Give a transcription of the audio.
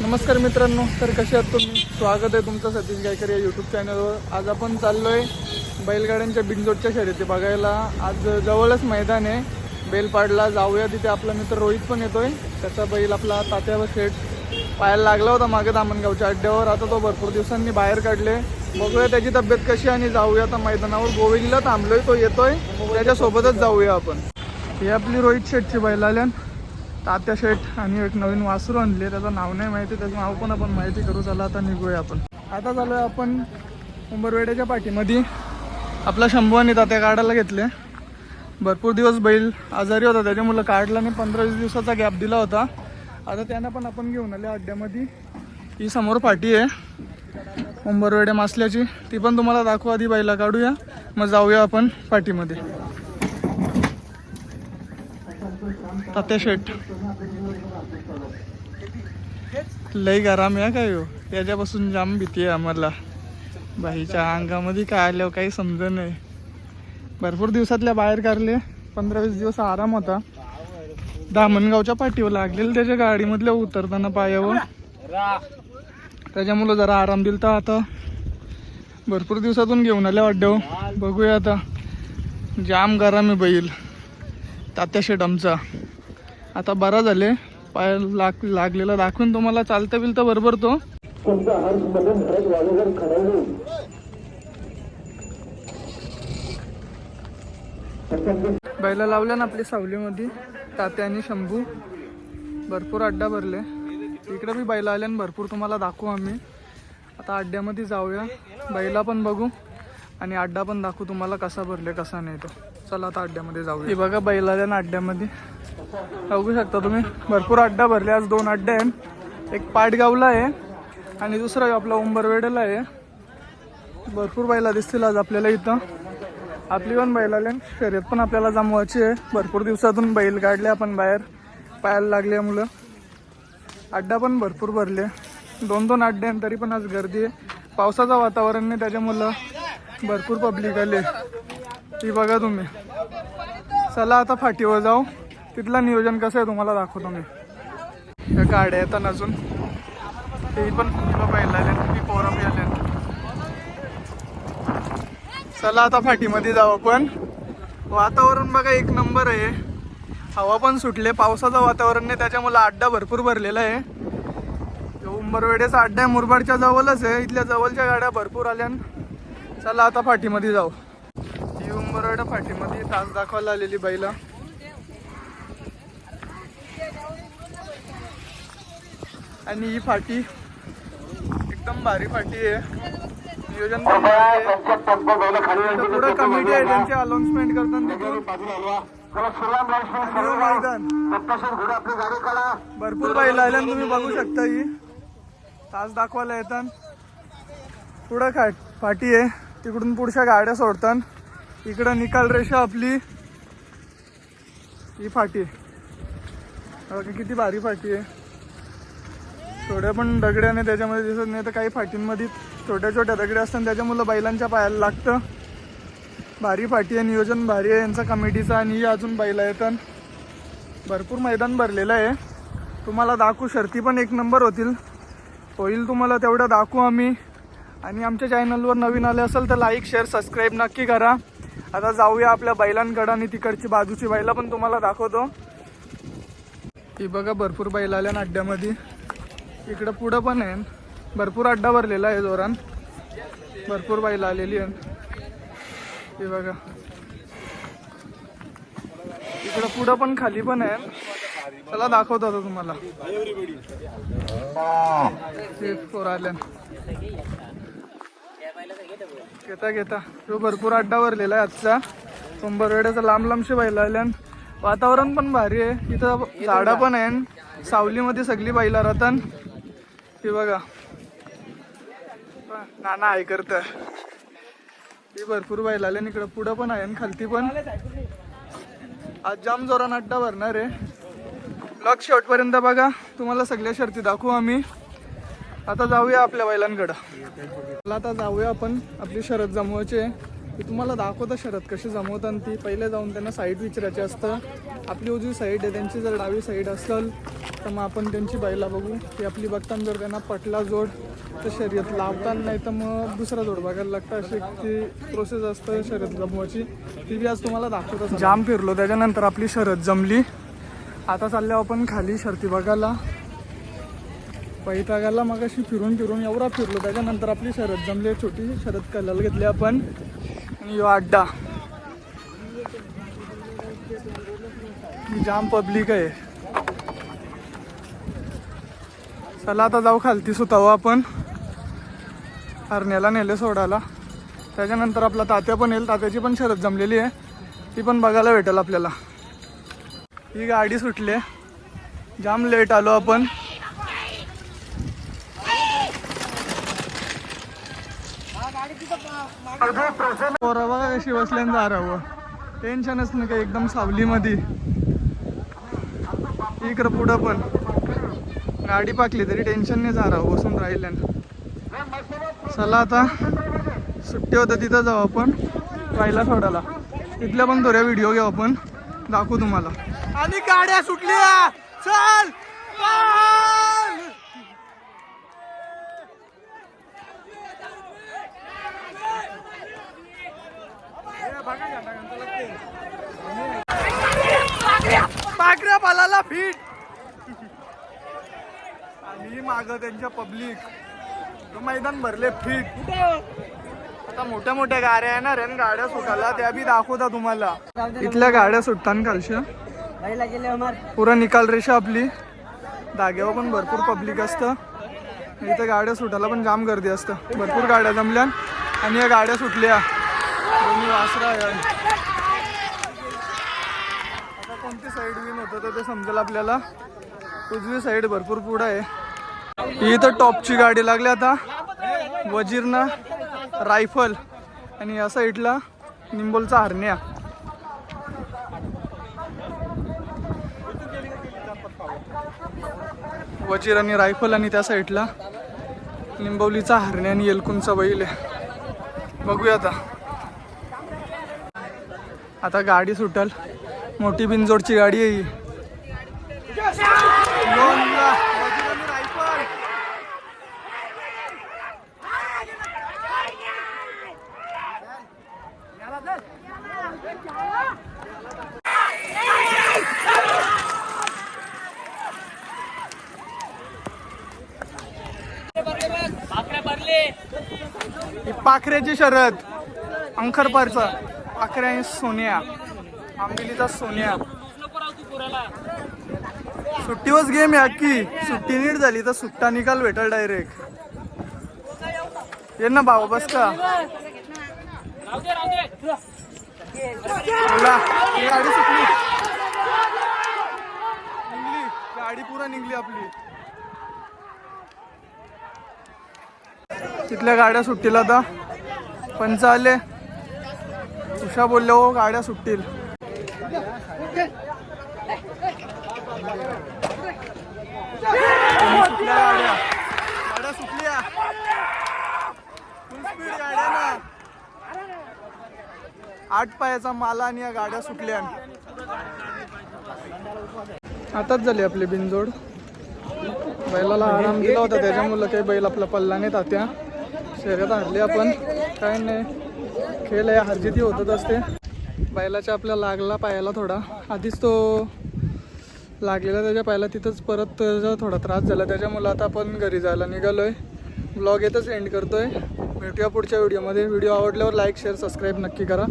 नमस्कार मित्रांनो तर कसे आहात तुम्ही? स्वागत आहे तुमचं सतीश गायकर या यूट्यूब चॅनलवर आज आपण चाललोय बैलगाड्यांच्या बिनजोडच्या शर्यती बघायला. आज जवळच मैदान आहे. बेलपाडला जाऊया तिथे. आपला मित्र रोहित पण येतोय. त्याचा बैल आपला तात्यावर शेट पाहायला लागला होता मागे दामणगावच्या अड्ड्यावर. आता तो भरपूर दिवसांनी बाहेर काढले. बघूया त्याची तब्येत कशी आहे आणि जाऊया आता मैदानावर. गोविंदला थांबलोय तो येतोय. त्याच्यासोबतच जाऊया आपण. ही आपली रोहित शेटची बैल आल्यान. तात्या शेठ आणि एक नवीन वासरू आणले त्याचं नाव नाही माहिती त्याचं नाव पण आपण माहिती करू. चला आता निघूया आपण. आता चालू आहे आपण उंबरवेड्याच्या पाठीमध्ये आपला शंभू आणि तात्या काढायला घेतले. भरपूर दिवस बैल आजारी होता त्याच्यामुळं काढला नाही पंधरा वीस दिवसाचा गॅप दिला होता. आता त्यांना पण आपण घेऊन आले अड्ड्यामध्ये ही समोर पाठी आहे. उंबरवेड्या मासल्याची. ती पण तुम्हाला दाखवू आधी बैला काढूया. मग जाऊया आपण पाठीमध्ये तात्या शेट. लय गरम आहे काय हो? याच्यापासून जाम भीती आहे आम्हाला. बाईच्या अंगामध्ये काय आल्यावर हो, काही समज नाही. भरपूर दिवसातल्या बाहेर काढले. पंधरा वीस दिवस आराम होता. दामणगावच्या पाठीवर लागलेलं त्याच्या गाडीमधल्या उतरताना पायावर. त्याच्यामुळं जरा आराम दिला तर आता. भरपूर दिवसातून घेऊन आल्या वाड्यावर बघूया आता. जाम गरम आहे बैल. तात्या शेट आमचा. आता बरा झाले. पाय लाग लागलेला दाखवून तुम्हाला चालतं बिलतं बरोबर तो बैला लावल्या ना आपली सावलीमध्ये. तात्या आणि शंभू. भरपूर अड्डा भरले. इकडं बी बैला आल्या भरपूर तुम्हाला दाखवू आम्ही. आता अड्ड्यामध्ये जाऊया. बैला पण बघू. आणि अड्डा पण दाखवू तुम्हाला कसा भरले कसा नाही तो. चला आता अड्ड्यामध्ये जाऊया. हे बघा बैला आल्या ना अड्ड्यामध्ये. बघू शकता तुम्ही. भरपूर अड्डा भरले. आज दोन अड्डे आहे एक पाटगावला आहे आणि दुसरा आपला उंबरवेड्याला आहे. भरपूर बैला दिसतील आज आपल्याला इथं. आपली पण बैल शर्यत पण आपल्याला जमवायची आहे. भरपूर दिवसातून बैल काढले आपण बाहेर. पायाला मुलं. अड्डा पण भरपूर भरले. दोन दोन अड्डे आहेत तरी पण आज गर्दी आहे. पावसाचं वातावरण नाही त्याच्यामुळं भरपूर पब्लिक आले. ती बघा तुम्ही. चला आता फाटीवर जाऊ. तिथलं नियोजन कसं आहे तुम्हाला दाखवतो मी. या गाड्या येतात अजून ते पण पहिला आले ती पोरं आले चला आता फाटीमध्ये जाऊ आपण. वातावरण बघा एक नंबर आहे. हवा पण सुटले पावसाचं वातावरण नाही त्याच्यामुळे अड्डा भरपूर भरलेला आहे. उंबरवेडेचा उंबरवेड्याचा अड्डा आहे मुरबाडच्या जवळच आहे. इथल्या जवळच्या गाड्या भरपूर आल्या चला आता फाटीमध्ये जाऊ. ही उंबरवेड्या फाटीमध्ये तास दाखवायला आलेली बाईला आणि ही फाटी एकदम भारी फाटी आहे. नियोजन पण पुढं कमिटी आहे त्यांची अनाउन्समेंट करताना मैदान. भरपूर बैल आल्या तुम्ही बघू शकता ही. तास दाखवायला येतात. पुढं खा फाटी आहे. तिकडून पुढच्या गाड्या सोडतात. इकडं निकाल रेषा आपली. ही फाटी बघा किती भारी फाटी आहे. थोड्या पण दगड्याने त्याच्यामध्ये दिसत नाही तर काही फाटींमध्ये छोट्या छोट्या दगड्या असतात त्याच्यामुळं बैलांच्या पायाला लागतं. भारी फाटी आहे नियोजन भारी आहे यांचा कमिटीचा आणि ही अजून बैला येतात भरपूर मैदान भरलेलं आहे. तुम्हाला दाखवू शर्ती पण एक नंबर होतील. होईल तुम्हाला तेवढं दाखवू आम्ही. आणि आमच्या चॅनलवर नवीन आले असेल तर लाईक शेअर सबस्क्राईब नक्की करा. आता जाऊया आपल्या बैलांकडं आणि तिकडची बाजूची बैला पण तुम्हाला दाखवतो. ही बघा भरपूर बैल आल्या नाट्यामध्ये इकडं पुढं पण आहे. भरपूर अड्डा भरलेला आहे जोरान. भरपूर बैल आलेली आहेत. हे बघा. इकडं पुढं पण खाली पण आहे. चला दाखवतो आता तुम्हाला. हे आल्या घेता घेता. तो भरपूर अड्डा भरलेला आहे आजचा. कंबरवेड्याचा लांब लांबशी बैला आल्या वातावरण पण भारी आहे. इथं झाडं पण आहे सावलीमध्ये सगळी बैला राहतात. हे बघा. नाना आहे करत. ती भरपूर बाईल आले इकडं पुढं पण आहे आणि खालती पण. आज जाम जोरान अड्डा भरणार आहे. ब्लॉक शेवटपर्यंत बघा. तुम्हाला सगळ्या शर्ती दाखवू आम्ही. आता जाऊया आपल्या बैलांकडं. आता जाऊया आपण. आपली शरद जमवायची आहे. मी तुम्हाला दाखवता शरद कशी जमवतात ती पहिले जाऊन त्यांना साईड विचारायची असतं. आपली उजवी साईड आहे त्यांची जर डावी साईड असेल तर मग आपण त्यांची बैला बघू. ती आपली बघताना जर त्यांना पटला जोड तर शर्यत लावताना नाही तर मग दुसरा जोड बघायला लागतं. अशी ती प्रोसेस असतं शर्यत जमवायची. ती बी आज तुम्हाला दाखवत जाम फिरलो त्याच्यानंतर आपली शरद जमली. आता चाललो आपण खाली शर्ती बघायला. पैतागाला मग अशी फिरून फिरून एवढा फिरलो त्याच्यानंतर आपली शरद जमली छोटी शरद कलल घेतली आपण. आणि यो अड्डा. जाम पब्लिक आहे. चला आता जाऊ खालती सुतावं आपण. हरण्याला नेले सोडायला. त्याच्यानंतर आपला तात्या पण येईल. तात्याची पण शरद जमलेली आहे. ती पण बघायला भेटेल आपल्याला. ही गाडी सुटली आहे. जाम लेट आलो आपण. पोरावा बघा कशी बसल्यान जारावं टेन्शनच नाही का एकदम सावलीमध्ये इकडं पुढं पण गाडी पाकली तरी टेन्शन नाही जारावं बसून राहिल्यान. चला आता सुट्टी होतं तिथं जाऊ आपण. राहिला सोडायला तिथल्या पण थोड्या व्हिडिओ घेऊ आपण. दाखवू तुम्हाला. आणि गाड्या सुटल्या. चल चल! पालाला फिट आणि माग त्यांच्या पब्लिक मैदान भरले फिट आता मोठ्या मोठ्या गाड्या आहे ना गाड्या सुटायला त्या बी दाखवता तुम्हाला. इथल्या गाड्या सुटताना अमर पुरा निकाल रेषा आपली. जागेवर पण भरपूर पब्लिक असतं. इथं गाड्या सुटायला पण जाम गर्दी असतं. भरपूर गाड्या जमल्या आणि या गाड्या सुटल्या. दोन्ही वासरा कोणती साईड विन होतं तर ते समजेल आपल्याला. उजवी साईड भरपूर पुढं आहे. ही इथं टॉपची गाडी लागली आता. वजीरना रायफल. आणि या साईडला निंबोलचा हरण्या. वजीर आणि रायफल आणि त्या साईडला लिंबवलीचा हरण्या आणि येलकुंचा बैल आहे. बघूया आता. आता गाडी सुटल. मोठी बिनजोडची गाडी आहे पाखऱ्याची शरद अंखरपारचा. पाखऱ्या आणि सोन्या. आंबिलीचा सोन्या. सुट्टीवरच गेम आहे अक्की सुट्टी नीट झाली तर सुट्टा निकाल भेटल डायरेक्ट ये ना भाऊ बस का? गाडी सुटली. निघली. गाडी पुरा निघली आपली. तिथल्या गाड्या सुटतील आता. पंच आले उषा बोलले हो गाड्या सुटतील सुटल्या गाड्या गाड्या सुटल्या फुल स्पीड गाड्या ना आठ पायाचा माला आणि या गाड्या सुटल्या. आताच झाली आपली बिनजोड. बैलाला आराम दिला होता त्याच्यामुळं काही बैल आपला पल्ला नाही तात्या. शर्यत हरली आपण. काय नाही. खेळ आहे हरजिती होतच असते. बैलाच्या आपल्या लागला पायाला थोडा. आधीच तो लागलेला त्याच्या पायाला तिथंच परत त्याचा थोडा त्रास झाला. त्याच्यामुळं आता आपण घरी जायला निघालोय. ब्लॉग येतच एंड करतोय. भेटूया पुढच्या व्हिडिओमध्ये व्हिडिओ आवडल्यावर लाईक शेअर सबस्क्राईब नक्की करा.